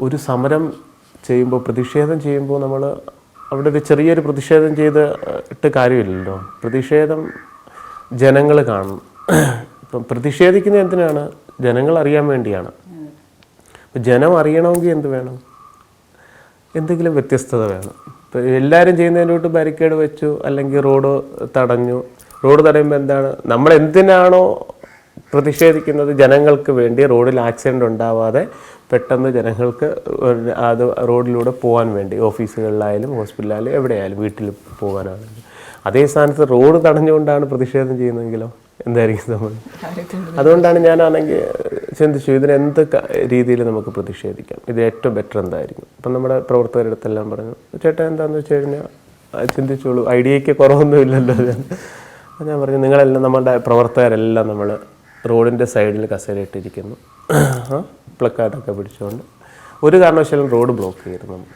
ഒരു സമരം ചെയ്യുമ്പോൾ പ്രതിഷേധം ചെയ്യുമ്പോൾ നമ്മൾ അവിടെ ഒരു ചെറിയൊരു പ്രതിഷേധം ചെയ്ത് ഇട്ട് കാര്യമില്ലല്ലോ. പ്രതിഷേധം ജനങ്ങൾ കാണണം ഇപ്പം പ്രതിഷേധിക്കുന്ന എന്തിനാണ്? ജനങ്ങൾ അറിയാൻ വേണ്ടിയാണ്. ജനം അറിയണമെങ്കിൽ എന്ത് വേണം? എന്തെങ്കിലും വ്യത്യസ്തത വേണം. ഇപ്പം എല്ലാവരും ചെയ്യുന്നതിനോട്ട് ബാരിക്കേഡ് വെച്ചു അല്ലെങ്കിൽ റോഡ് തടഞ്ഞു. റോഡ് തടയുമ്പോൾ എന്താണ്? നമ്മൾ എന്തിനാണോ പ്രതിഷേധിക്കുന്നത് ജനങ്ങൾക്ക് വേണ്ടി റോഡിൽ ആക്സിഡന്റ് ഉണ്ടാവാതെ പെട്ടെന്ന് ജനങ്ങൾക്ക് അത് റോഡിലൂടെ പോകാൻ വേണ്ടി ഓഫീസുകളിലായാലും ഹോസ്പിറ്റലായാലും എവിടെയായാലും വീട്ടിൽ പോകാനാണെങ്കിലും അതേ സ്ഥാനത്ത് റോഡ് തടഞ്ഞുകൊണ്ടാണ് പ്രതിഷേധം ചെയ്യുന്നതെങ്കിലോ? എന്തായിരിക്കും നമ്മൾ അതുകൊണ്ടാണ് ഞാനാണെങ്കിൽ ചിന്തിച്ചു ഇതിനെന്ത് രീതിയിൽ നമുക്ക് പ്രതിഷേധിക്കാം? ഇത് ഏറ്റവും ബെറ്റർ എന്തായിരിക്കും? അപ്പം നമ്മുടെ പ്രവർത്തകരുടെ അടുത്തെല്ലാം പറഞ്ഞു ചേട്ടൻ എന്താണെന്ന് വെച്ച് കഴിഞ്ഞാൽ ചിന്തിച്ചോളൂ. ഐഡിയയ്ക്ക് കുറവൊന്നുമില്ലല്ലോ. ഞാൻ ഞാൻ പറഞ്ഞു നിങ്ങളെല്ലാം നമ്മുടെ പ്രവർത്തകരെല്ലാം നമ്മൾ റോഡിന്റെ സൈഡിൽ കസേരയിട്ടിരിക്കുന്നു പ്ലക്കാർഡൊക്കെ പിടിച്ചുകൊണ്ട് ഒരു കാരണവശാലും റോഡ് ബ്ലോക്ക് ചെയ്യരുത് നമ്മൾ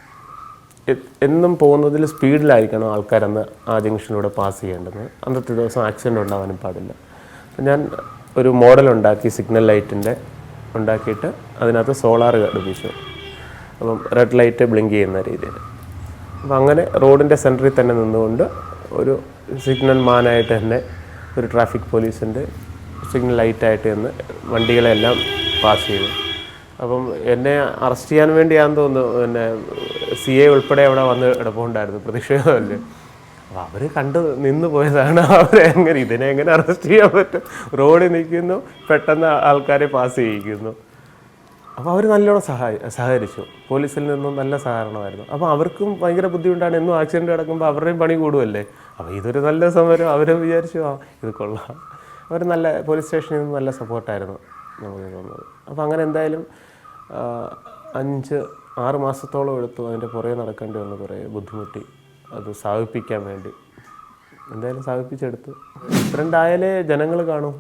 എന്നും പോകുന്നതിൽ സ്പീഡിലായിരിക്കണം ആൾക്കാരന്ന് ആ ജംഗ്ഷനിലൂടെ പാസ് ചെയ്യേണ്ടത്. അന്നത്തെ ദിവസം ആക്സിഡന്റ് ഉണ്ടാവാനും പാടില്ല. ഞാൻ ഒരു മോഡൽ ഉണ്ടാക്കി സിഗ്നൽ ലൈറ്റിന്റെ ഉണ്ടാക്കിയിട്ട് അതിനകത്ത് സോളാർ ഘടിപ്പിച്ചു അപ്പം റെഡ് ലൈറ്റ് ബ്ലിങ്ക് ചെയ്യുന്ന രീതിയിൽ. അപ്പം അങ്ങനെ റോഡിന്റെ സെന്ററിൽ തന്നെ നിന്നുകൊണ്ട് ഒരു സിഗ്നൽ മാനായിട്ട് തന്നെ ഒരു ട്രാഫിക് പോലീസിന്റെ സിഗ്നൽ ലൈറ്റായിട്ട് നിന്ന് വണ്ടികളെല്ലാം പാസ് ചെയ്തു. അപ്പം എന്നെ അറസ്റ്റ് ചെയ്യാൻ വേണ്ടിയാണെന്ന് തോന്നുന്നു പിന്നെ സി എ ഉൾപ്പെടെ അവിടെ വന്ന് കിടപ്പുണ്ടായിരുന്നു പ്രതിഷേധമല്ലേ. അപ്പോൾ അവർ കണ്ട് നിന്ന് പോയതാണ്. അവരെ എങ്ങനെ ഇതിനെ എങ്ങനെ അറസ്റ്റ് ചെയ്യാൻ പറ്റും? റോഡിൽ നിൽക്കുന്നു പെട്ടെന്ന് ആൾക്കാരെ പാസ് ചെയ്യിക്കുന്നു. അപ്പോൾ അവർ നല്ലോണം സഹായി സഹകരിച്ചു. പോലീസിൽ നിന്നും നല്ല സഹകരണമായിരുന്നു. അപ്പോൾ അവർക്കും ഭയങ്കര ബുദ്ധിമുട്ടാണ്. എന്നും ആക്സിഡന്റ് കിടക്കുമ്പോൾ അവരുടെയും പണി കൂടുമല്ലേ അപ്പോൾ ഇതൊരു നല്ല സമരം. അവരെ വിചാരിച്ചു ആ ഇത് കൊള്ളാം. അവർ നല്ല പോലീസ് സ്റ്റേഷനിൽ നിന്ന് നല്ല സപ്പോർട്ടായിരുന്നു നമുക്ക് തോന്നുന്നത്. അപ്പോൾ അങ്ങനെ എന്തായാലും അഞ്ച് ആറ് മാസത്തോളം എടുത്തു അതിന്റെ പുറകെ നടക്കേണ്ടി വന്നു കുറേ ബുദ്ധിമുട്ടി. അത് സ്ഥാപിപ്പിക്കാൻ വേണ്ടി. എന്തായാലും സ്ഥാപിപ്പിച്ചെടുത്തു ഇത്രണ്ടായാലേ ജനങ്ങൾ കാണും.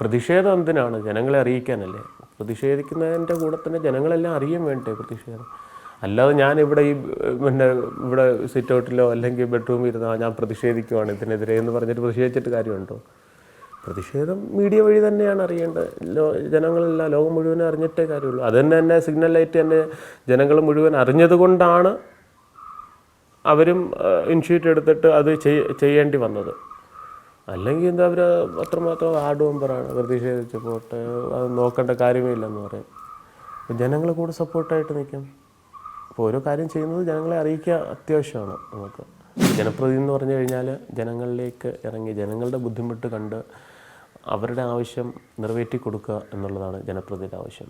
പ്രതിഷേധം എന്തിനാണ്? ജനങ്ങളെ അറിയിക്കാനല്ലേ? പ്രതിഷേധിക്കുന്നതിന്റെ കൂടെ തന്നെ ജനങ്ങളെല്ലാം അറിയാൻ വേണ്ടേ പ്രതിഷേധം? അല്ലാതെ ഞാൻ ഇവിടെ ഈ പിന്നെ ഇവിടെ സിറ്റ് ഔട്ടിലോ അല്ലെങ്കിൽ ബെഡ്റൂമിൽ ഇരുന്നോ ഞാൻ പ്രതിഷേധിക്കുവാണ് ഇതിനെതിരെ എന്ന് പറഞ്ഞിട്ട് പ്രതിഷേധിച്ചിട്ട് കാര്യമുണ്ടോ? പ്രതിഷേധം മീഡിയ വഴി തന്നെയാണ് അറിയേണ്ടത്. ലോ ജനങ്ങളെല്ലാം ലോകം മുഴുവൻ അറിഞ്ഞിട്ടേ കാര്യമുള്ളൂ. അത് തന്നെ തന്നെ സിഗ്നൽ ലൈറ്റ് തന്നെ ജനങ്ങൾ മുഴുവൻ അറിഞ്ഞതുകൊണ്ടാണ് അവരും ഇൻഷ്യൂട്ട് എടുത്തിട്ട് അത് ചെയ്- ചെയ്യേണ്ടി വന്നത്. അല്ലെങ്കിൽ എന്താ അവർ അത്രമാത്രം ആഡ് മെമ്പറാണ്. പ്രതിഷേധിച്ച് പോട്ടെ അത് നോക്കേണ്ട കാര്യമേ ഇല്ലെന്ന് പറയും. അപ്പോൾ ജനങ്ങൾ കൂടെ സപ്പോർട്ടായിട്ട് നിൽക്കും. അപ്പോൾ ഓരോ കാര്യം ചെയ്യുന്നത് ജനങ്ങളെ അറിയിക്കുക അത്യാവശ്യമാണ് നമുക്ക്. ജനപ്രതി എന്ന് പറഞ്ഞു കഴിഞ്ഞാൽ ജനങ്ങളിലേക്ക് ഇറങ്ങി ജനങ്ങളുടെ ബുദ്ധിമുട്ട് കണ്ട് അവരുടെ ആവശ്യം നിറവേറ്റി കൊടുക്കുക എന്നുള്ളതാണ് ജനപ്രതിയുടെ ആവശ്യം.